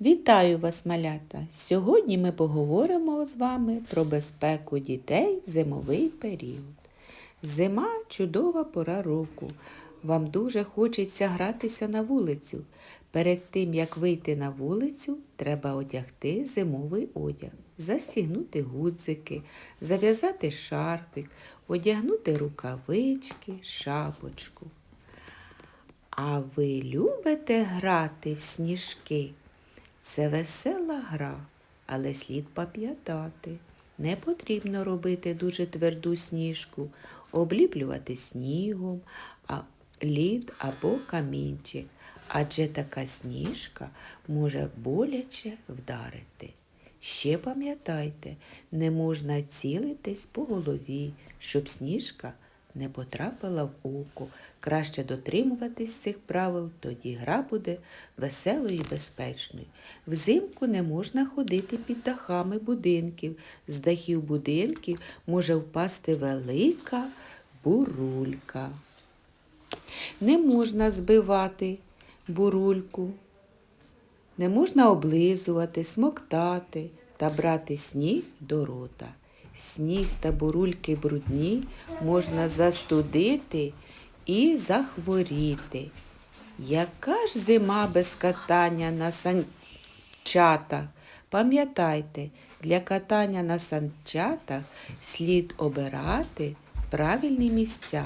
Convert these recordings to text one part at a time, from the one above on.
Вітаю вас, малята! Сьогодні ми поговоримо з вами про безпеку дітей в зимовий період. Зима чудова пора року. Вам дуже хочеться гратися на вулицю. Перед тим, як вийти на вулицю, треба одягти зимовий одяг, застігнути гудзики, зав'язати шарфик, одягнути рукавички, шапочку. А ви любите грати в сніжки? Це весела гра, але слід пам'ятати. Не потрібно робити дуже тверду сніжку, обліплювати снігом, лід або камінчик, адже така сніжка може боляче вдарити. Ще пам'ятайте, не можна цілитись по голові, щоб сніжка не потрапила в око. Краще дотримуватись цих правил, тоді гра буде веселою і безпечною. Взимку не можна ходити під дахами будинків. З дахів будинків може впасти велика бурулька. Не можна збивати бурульку. Не можна облизувати, смоктати та брати сніг до рота. Сніг та бурульки брудні можна застудити і захворіти. Яка ж зима без катання на санчатах? Пам'ятайте, для катання на санчатах слід обирати правильні місця.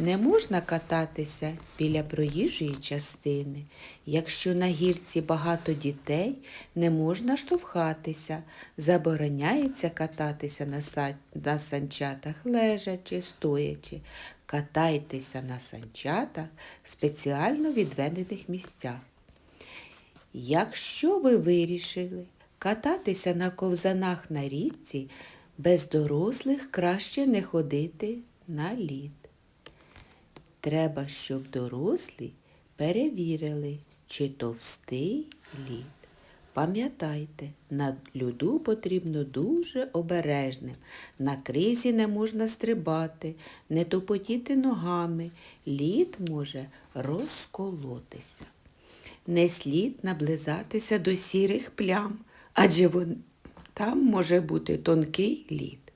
Не можна кататися біля проїжджої частини. Якщо на гірці багато дітей, не можна штовхатися. Забороняється кататися на, са... на санчатах лежачи, стоячи. Катайтеся на санчатах в спеціально відведених місцях. Якщо ви вирішили кататися на ковзанах на річці, без дорослих краще не ходити на лід. Треба, щоб дорослі перевірили, чи товстий лід. Пам'ятайте, на льоду потрібно дуже обережним. На кризі не можна стрибати, не топотіти ногами. Лід може розколотися. Не слід наблизатися до сірих плям, адже вон, там може бути тонкий лід.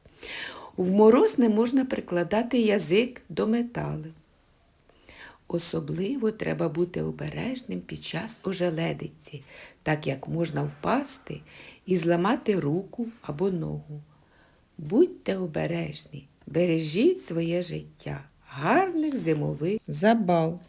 В мороз не можна прикладати язик до металу. Особливо треба бути обережним під час ожеледиці, так як можна впасти і зламати руку або ногу. Будьте обережні, бережіть своє життя, гарних зимових забав!